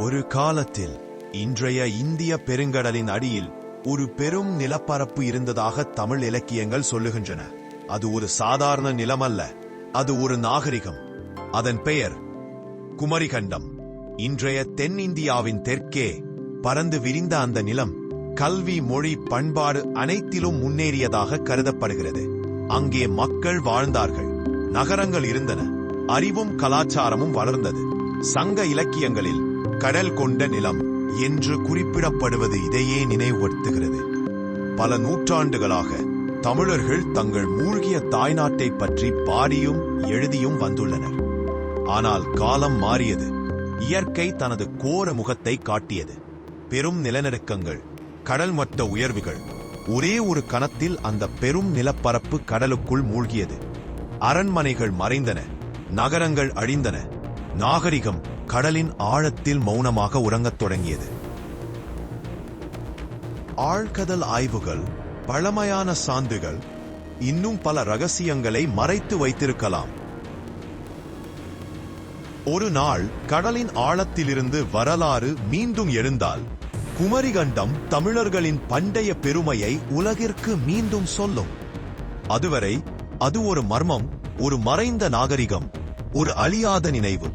ஒரு காலத்தில் இன்றைய இந்திய பெருங்கடலின் அடியில் ஒரு பெரும் நிலப்பரப்பு இருந்ததாக தமிழ் இலக்கியங்கள் சொல்லுகின்றன. அது ஒரு சாதாரண நிலமல்ல அது ஒரு நாகரிகம். அதன் பெயர் குமரிகண்டம். இன்றைய தென்னிந்தியாவின் தெற்கே பறந்து விரிந்த அந்த நிலம் கல்வி மொழி பண்பாடு அனைத்திலும் முன்னேறியதாக கருதப்படுகிறது. அங்கே மக்கள் வாழ்ந்தார்கள் நகரங்கள் இருந்தன அறிவும் கலாச்சாரமும் வளர்ந்தது. சங்க இலக்கியங்களில் கடல் கொண்ட நிலம் என்று குறிப்பிடப்படுவது இதையே நினைவுபடுத்துகிறது. பல நூற்றாண்டுகளாக தமிழர்கள் தங்கள் மூழ்கிய தாய்நாட்டை பற்றி பாடியும் எழுதியும் வந்துள்ளனர். ஆனால் காலம் மாறியது. இயற்கை தனது கோர முகத்தை காட்டியது. பெரும் நிலநடுக்கங்கள் கடல் மட்ட உயர்வுகள் ஒரே ஒரு கணத்தில் அந்த பெரும் நிலப்பரப்பு கடலுக்குள் மூழ்கியது. அரண்மனைகள் மறைந்தன நகரங்கள் அழிந்தன நாகரிகம் கடலின் ஆழத்தில் மௌனமாக உறங்கத் தொடங்கியது. ஆழ்கடல் ஆய்வுகள் பழமையான சான்றுகள் இன்னும் பல ரகசியங்களை மறைத்து வைத்திருக்கலாம். ஒரு நாள் கடலின் ஆழத்திலிருந்து வரலாறு மீண்டும் எழுந்தால் குமரிகண்டம் தமிழர்களின் பண்டைய பெருமையை உலகிற்கு மீண்டும் சொல்லும். அதுவரை அது ஒரு மர்மம் ஒரு மறைந்த நாகரிகம் ஒரு அழியாத நினைவு.